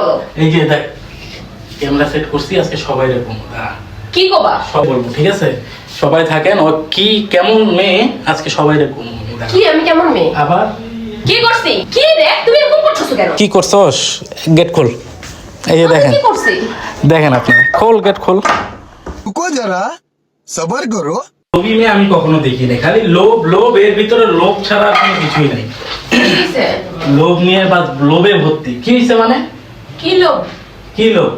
বলো। এই যে দেখ ক্যামেরা সেট করছি আজকে সবাই এরকম কি সব বলব ঠিক আছে? সবাই থাকেন ও কি কেমন মেয়ে? আজকে সবাই এরকম কি আমি কেমন মেয়ে? আবার? কি করছি? কি দেখ তুমি এরকম করছ কেন? কি করছস? গেট খোল। এই যে দেখেন। কি করছি? দেখেন আপনি। খোল গেট খোল। কো যারা করো। ছবি মেয়ে আমি কখনো দেখি নাই খালি লোভ লোভ এর ভিতরে লোভ ছাড়া আর কোনো কিছুই নাই। লোভ নিয়ে বা লোভে ভর্তি। কি হয়েছে মানে? কি লোভ? কি লোভ?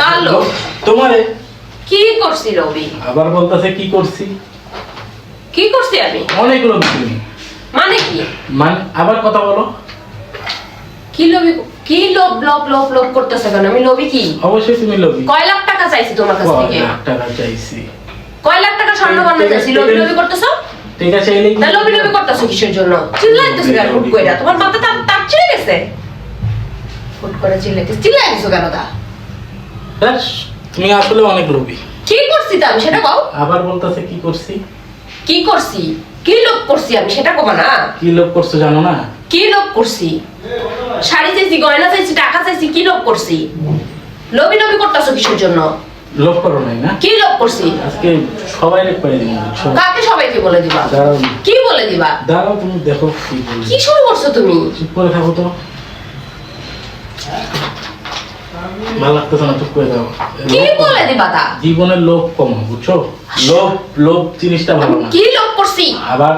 কার তোমারে। কি করছি রবি? আবার বলতেছে কি করছি? কি করছি আমি? অনেক লোভ তুমি। মানে কি? মানে আবার কথা বলো। কি লোভি কি লোভ লোভ লোভ লোভ করতেছো কেন? আমি লোভি কি? অবশ্যই তুমি লোভী। কয় লাখ টাকা চাইছি তোমার কাছ কয় থেকে? লাখ টাকা চাইছি। কয় লাখ টাকা স্বর্ণ বান্ধব চাইছি লোভি। লোভি করতেছো? ঠিক আছে এই লোভি লোভি করতেছো কিসের জন্য? চিল্লাইতেছো কেন হুট করে তোমার মাথা তার তার ছিঁড়ে গেছে? হুট করে চিল্লাইতেছো চিল্লাই গেছো কেন তা? তুমি আসলে অনেক লোভী কি করছি তা আমি সেটা কও? আবার বলতেছে কি করছি? কি করছি? কি লোভ করছি আমি সেটা কবা না। কি লোভ করছ জানো না? কি লোভ করছি? শাড়ি চাইছি গয়না চাইছি টাকা চাইছি কি লোভ করছি? লোভি লোভি করতেছো কিসের জন্য? লোভ করো নাই না? কি লোভ করছি? আজকে সবাই লোভ করে কাকে সবাইকে বলে দিবা? কি বলে দিবা? দাঁড়াও তুমি দেখো কি শুরু করছ তুমি? চুপ করে থাকো তো। ভালো লাগতেছে না চুপ করে দাও কি বলে দিবা তা? জীবনের লোভ কম বুঝছ? লোভ লোভ জিনিসটা ভালো না। কি লোভ করছি? আবার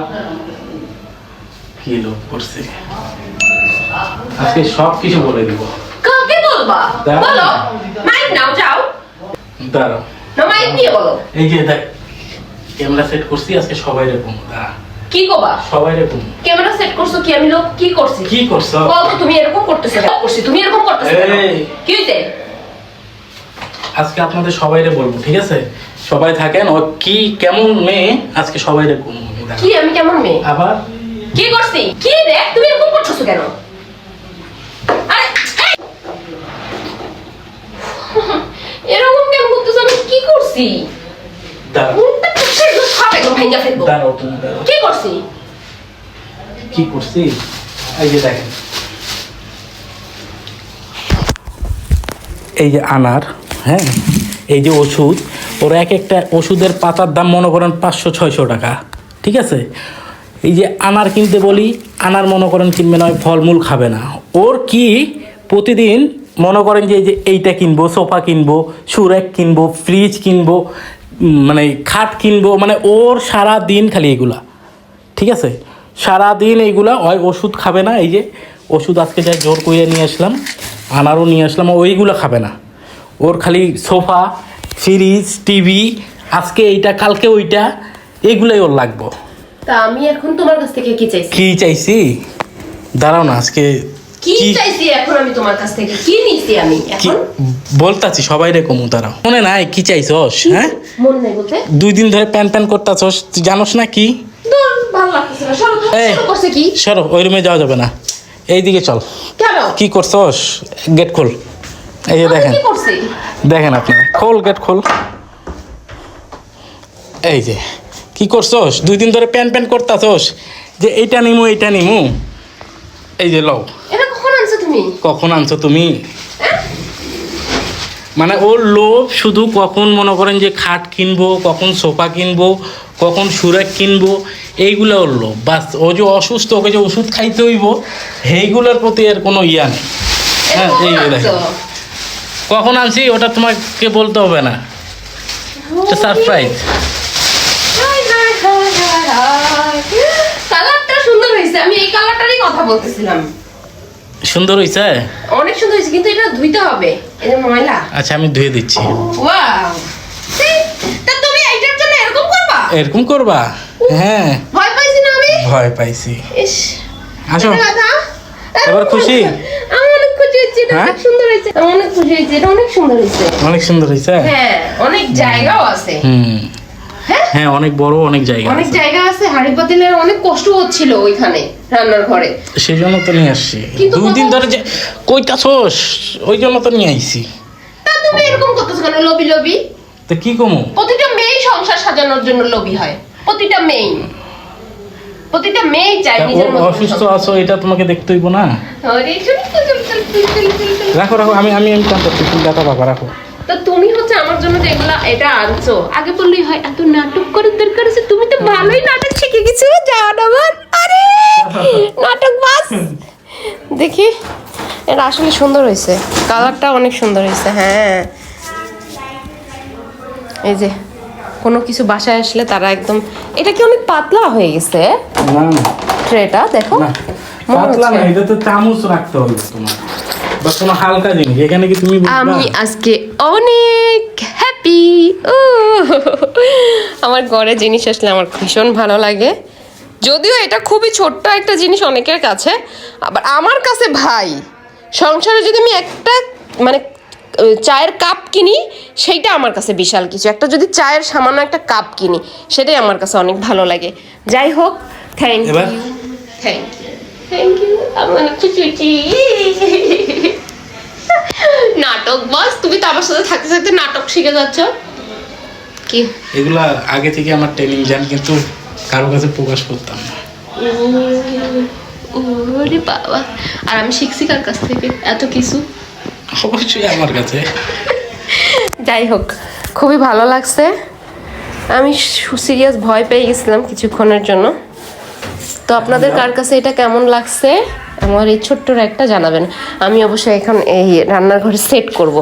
কি লোভ করছে? আজকে সব কিছু বলে দিব। কাকে বলবা? বলো। মাইক নাও যাও। দাঁড়াও। না মাইক নিয়ে বলো। এই যে দেখ ক্যামেরা সেট করছি আজকে সবাই এরকম। দাঁড়া। কি কবা? সবাই এরকম। ক্যামেরা সেট করছ কি? আমি লোক কি করছি? কি করছ? কত তুমি এরকম করতেছো কেন? করছি? তুমি এরকম করতেছো কি হইছে? আজকে আপনাদের সবাইরে বলব ঠিক আছে? সবাই থাকেন ও কি কেমন মেয়ে? আজকে সবাই এরকম দাঁড়া। কি আমি কেমন মেয়ে? আবার? কি করছি? কি দেখ তুমি এরকম করতেছো কেন? এরকম কেন করতেছো? আমি কি করছি? করছি সব একদম ভেঙে ফেলব। দাঁড়াও তুমি দাঁড়াও। কি করছি? কি করছি? এই যে দেখেন। এই যে আনার হ্যাঁ? এই যে ওষুধ ওর এক একটা ওষুধের পাতার দাম মনে করেন পাঁচশো ছয়শো টাকা। ঠিক আছে? এই যে আনার কিনতে বলি আনার মনে করেন কিনবে নয় ফলমূল খাবে না। ওর কি প্রতিদিন মনে করেন যে এই যে এইটা কিনবো সোফা কিনবো সুরেক কিনবো ফ্রিজ কিনবো মানে খাট কিনবো মানে ওর সারা দিন খালি এগুলা ঠিক আছে? সারাদিন এইগুলা ওই ওষুধ খাবে না এই যে ওষুধ আজকে যাই জোর করে নিয়ে আসলাম আনারও নিয়ে আসলাম ওইগুলো খাবে না। ওর খালি সোফা ফ্রিজ টিভি আজকে এইটা কালকে ওইটা এইগুলাই ওর লাগবো। তা আমি এখন তোমার কাছ থেকে কি চাইছি? কি চাইছি? দাঁড়াও না আজকে কি কি চাইছি এখন আমি তোমার কাছ থেকে কি নিছি আমি এখন? বলতাছি সবাই রে কমু দাঁড়াও মনে নাই কি চাইছস হ্যাঁ? মন নেই বলতে। দুই দিন ধরে প্যান প্যান করতাছস তুই জানোস না কি? সরো ওই রুমে যাওয়া যাবে না। এইদিকে চল। কি করছস? গেট খোল। এই যে দেখেন। দেখেন আপনারা। খোল গেট খোল। এই যে কি করছস? দুই দিন ধরে প্যান প্যান করতাছস। যে এইটা নিমু এইটা নিমু। এই যে লও। তুমি? কখন আনছো তুমি? মানে ওর লোভ শুধু কখন মনে করেন যে খাট কিনবো কখন সোফা কিনবো কখন সুরেক কিনবো এইগুলো ওর লোভ। বাস ও যে অসুস্থ ওকে যে ওষুধ খাইতে হইব সেইগুলোর প্রতি আর কোনো ইয়া নেই। হ্যাঁ কখন এই যে আনছো? কখন আনছি ওটা তোমাকে বলতে হবে না। সারপ্রাইজ। কালারটা সুন্দর হয়েছে। আমি এই কালারটারই কথা বলতেছিলাম। সুন্দর হয়েছে অনেক সুন্দর হয়েছে কিন্তু এটা ধুইতে হবে। যে ময়লা। আচ্ছা আমি ধুয়ে দিচ্ছি। ওয়াও। তা তুমি এইটার জন্য এরকম করবা? এরকম করবা? হ্যাঁ। ভয় পাইছি না আমি? ভয় পাইছি। ইস আসো। এটা এবার খুশি? আমি অনেক খুশি হয়েছি এটা হ্যাঁ? অনেক সুন্দর হয়েছে। অনেক খুশি হয়েছি এটা অনেক সুন্দর হয়েছে। অনেক সুন্দর হয়েছে? হ্যাঁ অনেক জায়গাও আছে। হুম। হ্যাঁ? হ্যাঁ? অনেক বড় অনেক জায়গা অনেক জায়গা আছে। হাড়ি পাতিলের অনেক কষ্ট হচ্ছিল ওইখানে রান্নার ঘরে। সেই জন্য তো নিয়ে আসছি। দুই দিন ধরে যে কইতাছস ওই জন্য তো নিয়ে আইছি। তা তুমি এরকম করতেছ কেন? লবি লবি তো কি কমু? প্রতিটা মেয়ে সংসার সাজানোর জন্য লবি হয়। প্রতিটা মেয়ে প্রতিটা মেয়ে চাই নিজের মতো অসুস্থ আছো এটা তোমাকে দেখতে হইব না? রাখো রাখো আমি আমি আমি কাম করছি। তুমি বাবা রাখো। তো তুমি আমার জন্য যে এগুলা এটা আনছো। আগে বললেই হয় এত নাটক করার দরকার আছে তুমি তো ভালোই নাটক শিখে গেছো যাও না আমার আরে নাটক বাস। দেখি এটা আসলে সুন্দর হয়েছে। কালারটা অনেক সুন্দর হয়েছে হ্যাঁ। এই যে কোনো কিছু বাসায় আসলে তারা একদম এটা কি অনেক পাতলা হয়ে গেছে? না। ট্রেটা দেখো। পাতলা না এটা তো চামচ রাখতে হবে তোমার। বা কোনো হালকা জিনিস এখানে কি তুমি আমি আজকে অনেক হ্যাপি ও আমার ঘরে জিনিস আসলে আমার ভীষণ ভালো লাগে। যদিও এটা খুবই ছোট্ট একটা জিনিস অনেকের কাছে আবার আমার কাছে ভাই সংসারে যদি আমি একটা মানে চায়ের কাপ কিনি সেইটা আমার কাছে বিশাল কিছু। একটা যদি চায়ের সামান্য একটা কাপ কিনি সেটাই আমার কাছে অনেক ভালো লাগে। যাই হোক thank you? Thank you thank you আমি অনেক খুশি নাটক বস তুমি তো আমার সাথে থাকতে থাকতে নাটক শিখে যাচ্ছ। কি? এগুলা আগে থেকে আমার ট্রেনিং জান কিন্তু কারও কাছে প্রকাশ করতাম না। ওরে বাবা। আর আমি শিখছি কার কাছ থেকে? এত কিছু? অবশ্যই আমার কাছে। যাই হোক খুবই ভালো লাগছে। আমি সিরিয়াস ভয় পেয়ে গেছিলাম কিছুক্ষণের জন্য। তো আপনাদের কার কাছে এটা কেমন লাগছে? আমার এই ছোট্ট একটা জানাবেন আমি অবশ্যই এখন এই রান্নাঘরে সেট করব।